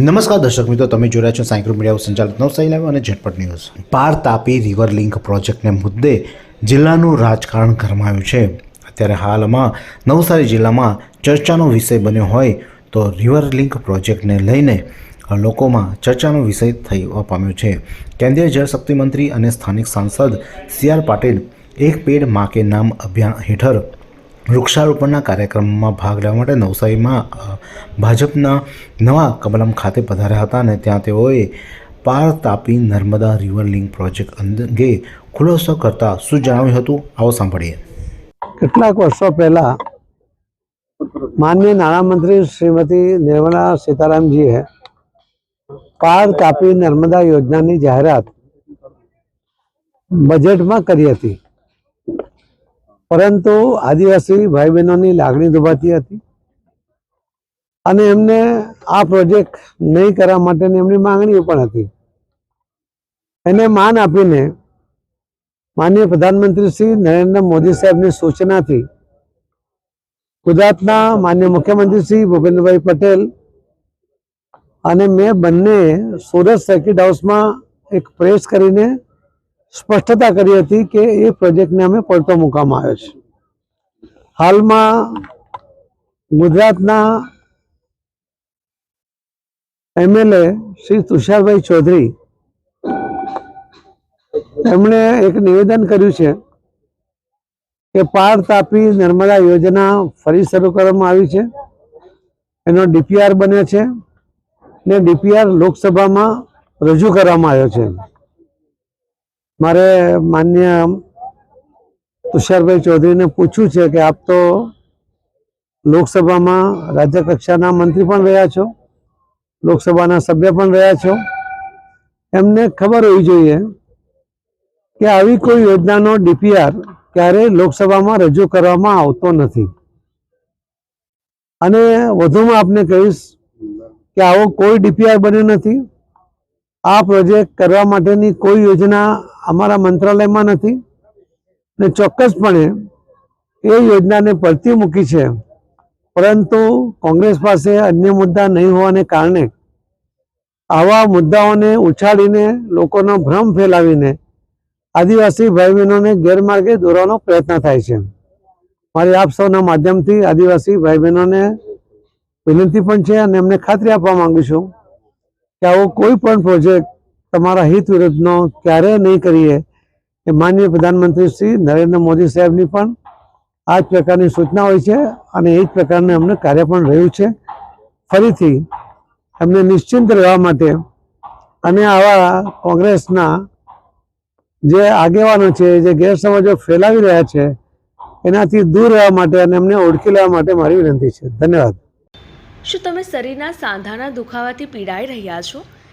નમસ્કાર દર્શક મિત્રો, તમે રહ્યા છો સાયક્રો મીડિયા સંચાલિત નવસારી લાઈવ અને ઝટપટ ન્યૂઝ. પાર તાપી રિવર લિંક પ્રોજેક્ટને મુદ્દે જિલ્લાનું રાજકારણ ગરમાયું છે. અત્યારે હાલમાં નવસારી જિલ્લામાં ચર્ચાનો વિષય બન્યો હોય તો રિવર લિંક પ્રોજેક્ટને લઈને લોકોમાં ચર્ચાનો વિષય થવા પામ્યો છે. કેન્દ્રીય જળશક્તિ મંત્રી અને સ્થાનિક સાંસદ સી આર પાટીલ એક પેડ માકે નામ અભિયાન હેઠળ વૃક્ષારોપણના કાર્યક્રમમાં ભાગ લેવા માટે નવસારીમાં ભાજપના નવા કમલમ ખાતે પધાર્યા હતા અને ત્યાં તેઓએ પાર Tapi Narmada river link project અંગે ખુલાસો કરતા શું જણાવ્યું હતું? આવો સાંભળીએ. કેટલાક વર્ષો પહેલા માન્ય નાણામંત્રી શ્રીમતી નિર્મલા સીતારામજીએ પાર તાપી નર્મદા યોજનાની જાહેરાત બજેટમાં કરી હતી. પરંતુ આદિવાસી ભાઈ બહેનોની લાગણી દુભાતી હતી અને એમને આ પ્રોજેક્ટ નહીં કરવા માટેની એમની માંગણીઓ પણ હતી. એને માન આપીને માનનીય પ્રધાનમંત્રી શ્રી નરેન્દ્ર મોદી સાહેબની સૂચનાથી ગુજરાતના માન્ય મુખ્યમંત્રી શ્રી ભૂપેન્દ્રભાઈ પટેલ અને મેં બંને સુરત સર્કિટ હાઉસમાં એક પ્રેસ કરીને સ્પષ્ટતા કરી હતી કે એ પ્રોજેક્ટને અમે પડતો મૂકવામાં આવ્યો છે. હાલમાં ગુજરાતના એમએલએ શ્રી તુષારભાઈ ચૌધરી એમણે એક નિવેદન કર્યું છે કે પાર તાપી નર્મદા યોજના ફરી શરૂ કરવામાં આવી છે. એનો ડીપીઆર બન્યો છે ને ડીપીઆર લોકસભામાં રજૂ કરવામાં આવ્યો છે. મારે માન્ય તુષારભાઈ ચૌધરીને પૂછ્યું છે કે આપ તો લોકસભામાં રાજ્ય કક્ષાના મંત્રી પણ રહ્યા છો, લોકસભાના સભ્ય પણ રહ્યા છો. એમને ખબર હોવી જોઈએ કે આવી કોઈ યોજનાનો ડીપીઆર ક્યારેય લોકસભામાં રજૂ કરવામાં આવતો નથી. અને વધુમાં આપને કહીશ કે આવો કોઈ ડીપીઆર બન્યો નથી. આ પ્રોજેક્ટ કરવા માટેની કોઈ યોજના અમારા મંત્રાલયમાં નથી. ને ચોક્કસપણે એ યોજનાને પડતી મૂકી છે. પરંતુ કોંગ્રેસ પાસે અન્ય મુદ્દા નહીં હોવાને કારણે આવા મુદ્દાઓને ઉછાળીને લોકોનો ભ્રમ ફેલાવીને આદિવાસી ભાઈ બહેનોને ગેરમાર્ગે દોરવાનો પ્રયત્ન થાય છે. મારી આપ સૌના માધ્યમથી આદિવાસી ભાઈ બહેનોને વિનંતી પણ છે અને એમને ખાતરી આપવા માંગુ છું કે આવો કોઈ પણ પ્રોજેક્ટ તમારા હિત વિરુદ્ધનો ક્યારેય નહીં કરીએ એ માનનીય પ્રધાનમંત્રી શ્રી નરેન્દ્ર મોદી સાહેબની પણ આ જ પ્રકારની સૂચના હોય છે અને એ જ પ્રકારનું અમને કાર્ય પણ રહ્યું છે. ફરીથી અમને નિશ્ચિંત રહેવા માટે અને આવા કોંગ્રેસના જે આગેવાનો છે, જે ગેરસમજો ફેલાવી રહ્યા છે, એનાથી દૂર રહેવા માટે અને એમને ઓળખી લેવા માટે મારી વિનંતી છે. ધન્યવાદ. શું તમે શરીરના સાંધાના દુખાવાથી પીડાઈ રહ્યા છો?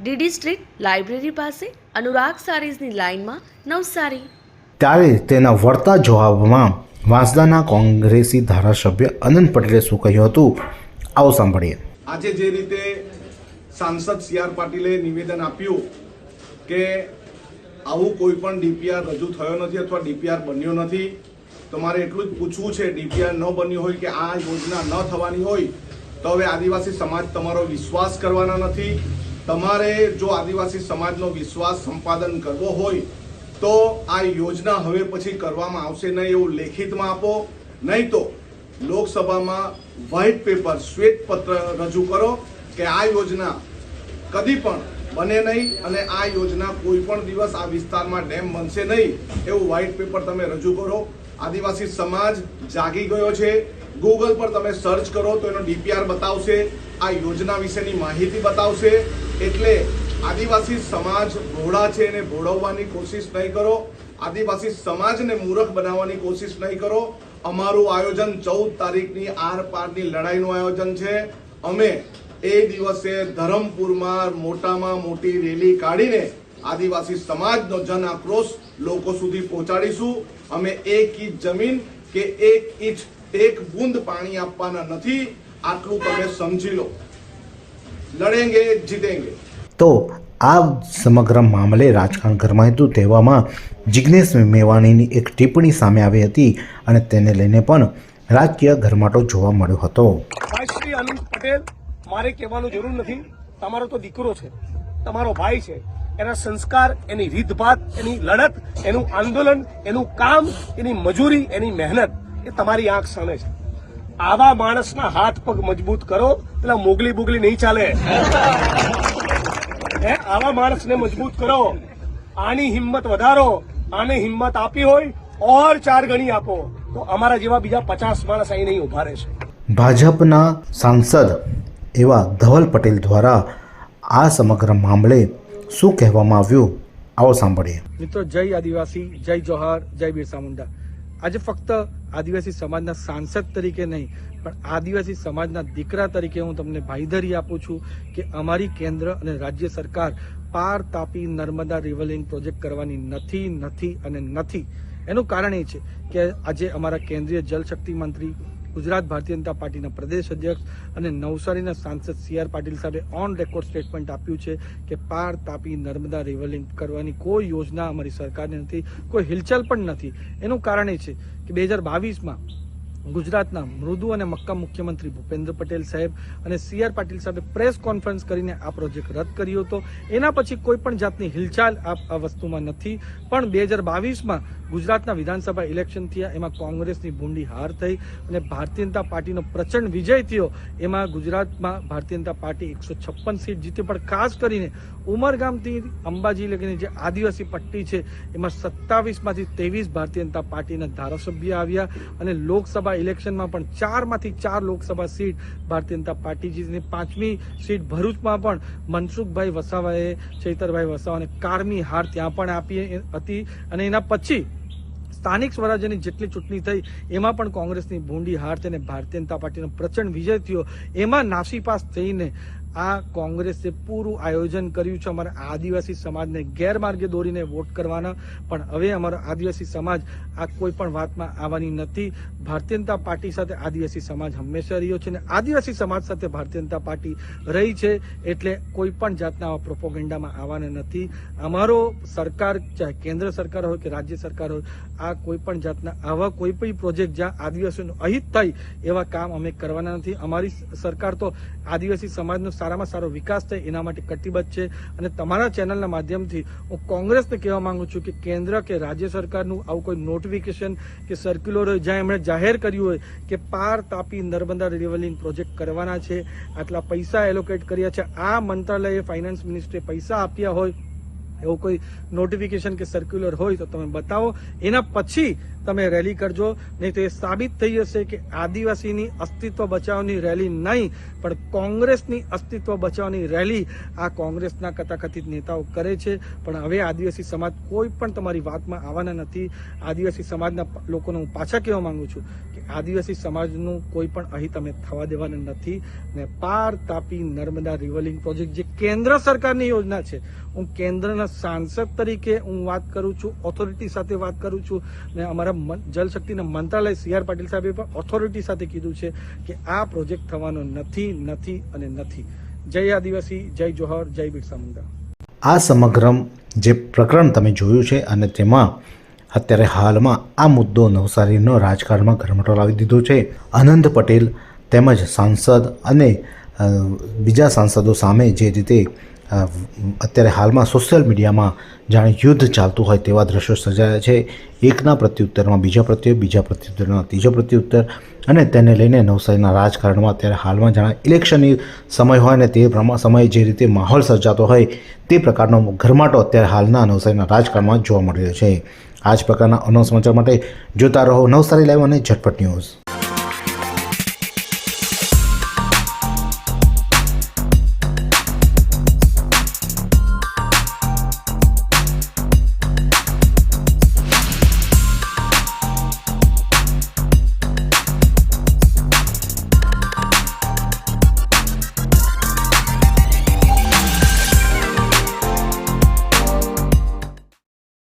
DD street library પાસે અનુરાગ સારીઝની લાઇનમાં નવસારી. ત્યારે તેના વળતા જવાબમાં વાંસદાના કોંગ્રેસી ધારાસભ્ય અનંત પટેલે શું કહ્યું હતું? આવો સાંભળીએ. આજે જે રીતે સાંસદ સી આર પાટીલે નિવેદન આપ્યું કે આવું કોઈ પણ ડીપીઆર રજૂ થયો નથી અથવા ડીપીઆર બન્યો નથી તો મારે એટલું જ પૂછવું છે ડીપીઆર ન બન્યું હોય કે આ યોજના ન થવાની હોય તો હવે આદિવાસી સમાજ તમારો વિશ્વાસ કરવાના નથી. તમારે જો આદિવાસી સમાજનો વિશ્વાસ સંપાદન કરવો હોય, તો આ યોજના હવે પછી કરવામાં આવશે નહીં એવું લેખિતમાં આપો. નહીં તો લોકસભામાં વ્હાઇટ પેપર શ્વેત પત્ર રજૂ કરો કે આ યોજના કદી પણ બને નહીં અને આ યોજના કોઈ પણ દિવસ આ વિસ્તારમાં ડેમ બનશે નહીં એવું વ્હાઇટ પેપર તમે રજૂ કરો. આદિવાસી સમાજ જાગી ગયો છે. ગૂગલ પર તમે સર્ચ કરો તો એનો ડીપીઆર બતાવશે. આ યોજના વિશેની માહિતી બતાવશે. એટલે આદિવાસી સમાજ ભોળા છે એને ભોળવવાની કોશિશ નહીં કરો. આદિવાસી સમાજને મૂર્ખ બનાવવાની કોશિશ નહીં કરો. અમારું આયોજન ચૌદ તારીખની આર પારની લડાઈનું આયોજન છે. અમે એ દિવસે ધરમપુરમાં મોટામાં મોટી રેલી કાઢીને આદિવાસી સમાજનો જન આક્રોશ લોકો સુધી પહોંચાડીશું. અમે એક ઇંચ જમીન કે એક ઇંચ એક બુંદ પાણી આપવાના નથી. આટલું તમે સમજી લો. લડેંગે જીતેંગે. તો આ સમગ્ર મામલે રાજકારણ ગરમાયું હતું તેવામાં જિજ્ઞેશ મેવાણીની એક ટિપ્પણી સામે આવી હતી અને તેને લઈને પણ રાજકીય ગરમાટો જોવા મળ્યો હતો. ભાઈ શ્રી આનંદ પટેલ મારે કહેવાનું જરૂર નથી. તમારો તો દીકરો છે. તમારો ભાઈ છે. એના સંસ્કાર, એની રીતભાત, એની લડત, એનું આંદોલન, એનું કામ, એની મજૂરી, એની મહેનત એ તમારી આંખ સામે છે. આવા માણસના હાથ પગ મજબૂત કરો, પેલા મોગલી બોગલી નહીં ચાલે. હે, આવા માણસને મજબૂત કરો. આની હિંમત વધારો, આને હિંમત આપી હોય, ઓર ચાર ગણી આપો, તો અમારા જેવા બીજા પચાસ માણસ અહીં નહીં ઊભા રહેશે. ભાજપના સાંસદ એવા ધવલ પટેલ દ્વારા આ સમગ્ર મામલે શું કહેવામાં આવ્યું? આવો સાંભળીએ. મિત્રો, જય આદિવાસી, જય જોહાર, જય બિરસા મુંડા. આજે ફક્ત આદિવાસી સમાજના સાંસદ તરીકે નહીં, પણ આદિવાસી સમાજના દીકરા તરીકે હું તમને ભાઈધરી આપું છું કે અમારી કેન્દ્ર અને રાજ્ય સરકાર પાર તાપી નર્મદા રિવરલિંક પ્રોજેક્ટ કરવાની નથી નથી અને નથી. એનું કારણ એ છે કે આજે અમારા કેન્દ્રીય જલશક્તિ મંત્રી ગુજરાત ભારતીય જનતા પાર્ટીના પ્રદેશ અધ્યક્ષ અને નવસારીના સાંસદ સી આર પાટીલ સાહેબે ઓન રેકોર્ડ સ્ટેટમેન્ટ આપ્યું છે કે પાર તાપી નર્મદા રિવરલિંક કરવાની કોઈ યોજના અમારી સરકારની નથી, કોઈ હિલચાલ પણ નથી. એનું કારણ એ છે કે બે હજાર બાવીસમાં ગુજરાતના મૃદુ અને મક્કા મુખ્યમંત્રી ભૂપેન્દ્ર પટેલ સાહેબ અને સી આર પાટીલ સાહેબે પ્રેસ કોન્ફરન્સ કરીને આ પ્રોજેક્ટ રદ કર્યો હતો. એના પછી કોઈ પણ જાતની હિલચાલ આ વસ્તુમાં નથી. પણ બે હજાર બાવીસમાં ગુજરાતના વિધાનસભા ઇલેક્શન થયા, એમાં કોંગ્રેસની ભૂંડી હાર થઈ અને ભારતીય જનતા પાર્ટીનો પ્રચંડ વિજય થયો. એમાં ગુજરાતમાં ભારતીય જનતા પાર્ટી એકસો છપ્પન સીટ જીતી, પણ ખાસ કરીને ઉમરગામથી અંબાજી લગીની જે આદિવાસી પટ્ટી છે, એમાં સત્તાવીસમાંથી ત્રેવીસ ભારતીય જનતા પાર્ટીના ધારાસભ્ય આવ્યા અને લોકસભા ઇલેક્શનમાં પણ ચારમાંથી ચાર લોકસભા સીટ ભારતીય જનતા પાર્ટી જીતીને પાંચમી સીટ ભરૂચમાં પણ મનસુખભાઈ વસાવાએ, ચૈતરભાઈ વસાવાને કારમી હાર ત્યાં પણ આપી હતી અને એના પછી સ્થાનિક સ્વરાજ્યની જેટલી ચૂંટણી થઈ, એમાં પણ કોંગ્રેસની ભૂંડી હાર થઈ અને ભારતીય જનતા પાર્ટીનો પ્રચંડ વિજય થયો. એમાં નાસીપાસ થઈને આ કોંગ્રેસે પૂરું આયોજન કર્યું છે. અમારા આદિવાસી સમાજને ગેરમાર્ગે દોરીને વોટ કરવાના. પણ હવે અમારો આદિવાસી સમાજ આ કોઈ પણ વાતમાં આવવાની નથી. ભારતીય જનતા પાર્ટી સાથે આદિવાસી સમાજ હંમેશા રહ્યો છે અને આદિવાસી સમાજ સાથે ભારતીય જનતા પાર્ટી રહી છે એટલે કોઈ પણ જાતના પ્રોપોગેન્ડામાં આવવાના નથી. અમારો સરકાર, ચાહે કેન્દ્ર સરકાર હોય કે રાજ્ય સરકાર હોય, આ કોઈ પણ જાતના આવા કોઈ પણ પ્રોજેક્ટ જ્યાં આદિવાસીઓનું અહિત થાય એવા કામ અમે કરવાના નથી. અમારી સરકાર તો આદિવાસી સમાજનો સારામાં સારો વિકાસ થાય એના માટે કટિબદ્ધ છે. અને તમારા ચેનલના માધ્યમથી હું કોંગ્રેસને કહેવા માંગુ છું કે કેન્દ્ર કે રાજ્ય સરકારનું આવું કોઈ નોટિફિકેશન કે સર્ક્યુલર હોય, જ્યાં એમણે જાહેર કર્યું હોય કે પાર તાપી નર્મદા રિવલિંગ પ્રોજેક્ટ કરવાના છે, આટલા પૈસા એલોકેટ કર્યા છે, આ મંત્રાલયે ફાઇનાન્સ મિનિસ્ટ્રીએ પૈસા આપ્યા હોય, એવું કોઈ નોટિફિકેશન કે સર્ક્યુલર હોય તો તમે બતાવો. એના પછી તમે રેલી કરજો. નહીં તો એ સાબિત થઈ જશે કે આદિવાસીની અસ્તિત્વ બચાવની રેલી નહીં, પણ કોંગ્રેસની અસ્તિત્વ બચાવની રેલી આ કોંગ્રેસના કથાકથિત નેતાઓ કરે છે. પણ હવે આદિવાસી સમાજ કોઈ પણ તમારી વાતમાં આવવાના નથી. આદિવાસી સમાજના લોકોને હું પાછા કહેવા માંગુ છું કે આદિવાસી સમાજનું કોઈ પણ અહીં તમે થવા દેવાના નથી. ને પાર તાપી નર્મદા રિવલિંગ પ્રોજેક્ટ જે કેન્દ્ર સરકારની યોજના છે, હું કેન્દ્રના સાંસદ તરીકે હું વાત કરું છું ઓથોરિટી સાથે વાત કરું છું. ને અમારા જલશક્તિના મંત્રાલય સી આર પાટીલ સાહેબે પણ ઓથોરિટી સાથે કીધું છે કે આ પ્રોજેક્ટ થવાનો નથી નથી અને નથી. જય આદિવાસી, જય જોહર, જય બિરસા મુંડા. આ સમગ્ર જે પ્રકરણ તમે જોયું છે અને તેમાં અત્યારે હાલમાં આ મુદ્દો નવસારીનો રાજકારણમાં ગરમટો લાવી દીધો છે. આનંદ પટેલ તેમજ સાંસદ અને બીજા સાંસદો સામે જે રીતે અત્યારે હાલમાં સોશિયલ મીડિયામાં જાણે યુદ્ધ ચાલતું હોય તેવા દ્રશ્યો સર્જાયા છે. એકના પ્રત્યુત્તરમાં, બીજા પ્રત્યે, બીજા પ્રત્યુત્તરમાં, ત્રીજો પ્રત્યુત્તર. અને તેને લઈને નવસારીના રાજકારણમાં અત્યારે હાલમાં જાણે ઇલેક્શનની સમય હોય ને તે પ્રમાણ સમયે જે રીતે માહોલ સર્જાતો હોય તે પ્રકારનો ઘરમાટો અત્યારે હાલના નવસારીના રાજકારણમાં જોવા મળી રહ્યો છે. આ જ પ્રકારના અનવ સમાચાર માટે જોતા રહો નવસારી લાઈવ અને ઝટપટ ન્યૂઝ.